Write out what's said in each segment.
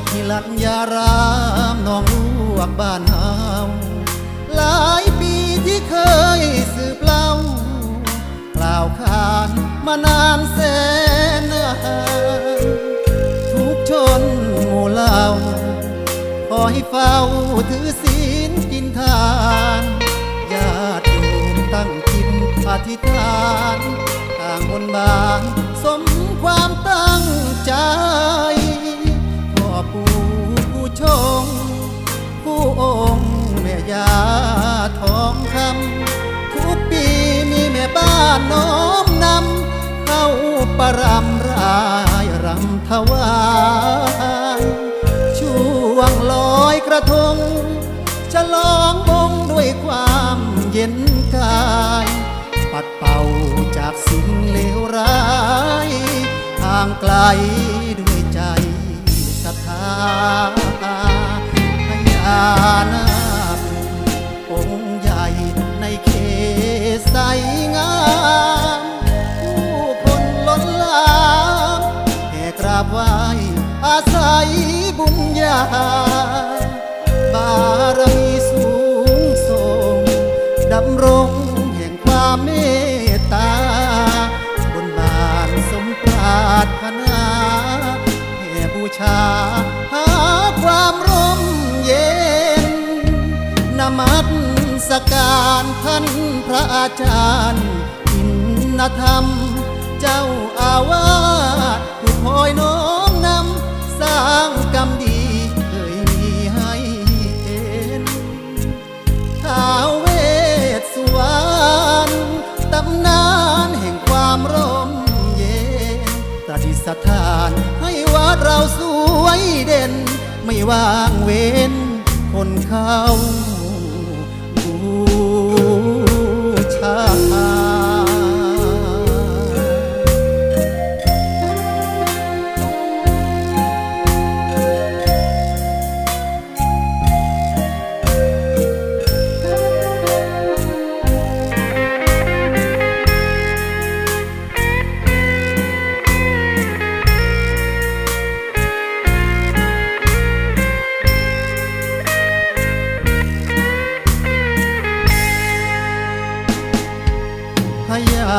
ดที่ลัญญารามน้องลวกบ้านเฮาหลายปีที่เคยสืบเล่ากล่าวขานมานานแสนนานทุกชนหมู่เหล่าคอยเฝ้าถือศีลกินทานญาติโยมตั้งจิตอธิษฐานต่าง บนบานสมความตั้งใจพ่อปู่ผู้ชง ผู้องค์แม่ยาทองคำทุกปีมีแม่บ้านน้อมนำเข้าประรำรายรำถวายช่วงลอยกระทงฉลองบงด้วยความเย็นกาย ปัดเป่าจากสิ่ง ร้ายห่างไกลด้วยใจศรัทธาพญานาคองค์ใหญ่ในเขตใสงามผู้คนล้นหลามแห่กราบไหว้อาศัยบุญญาบารมีสูงส่งดำรงแห่งความเมตารถนาแห่บูชาหาความร่มเย็นนมัสการท่านพระอาจารย์อินธรรม เจ้าอาวาสผู้คอยน้อมนำสร้างกรรมดี ถานให้วัดเราสวยเด่น ไม่ว่างเว้นคนเขาดู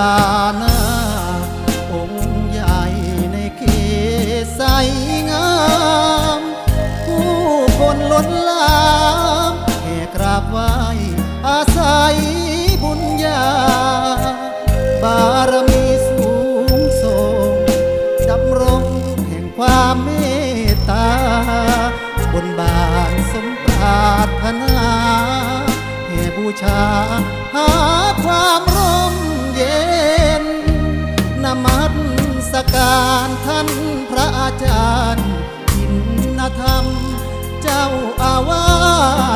พญานาองค์ใหญ่ในเขตใสงาม ผู้คนล้นลามแห่กราบไหว้อาศัยบุญญา บารมีสูงส่งดำรงแห่งความเมตตา บนบานสมปรารถนาแห่บูชาหาารท่านพระอาจารย์อินธรรม เจ้าอาวา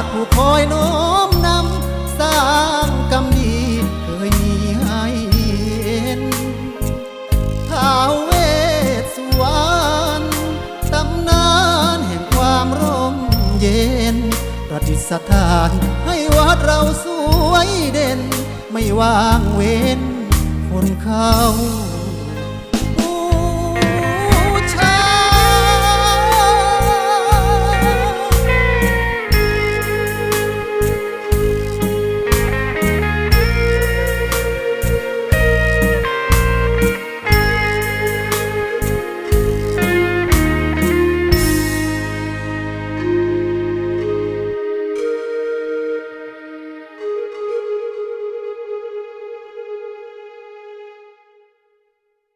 สผู้คอยน้อมนำสร้างกรรมดีเคยมีให้เห็นท้าวเวสสวรรณตำนานแห่งความร่มเย็น ประดิษฐานให้วัดเราสวยเด่น ไม่ว่างเว้นคนเข้า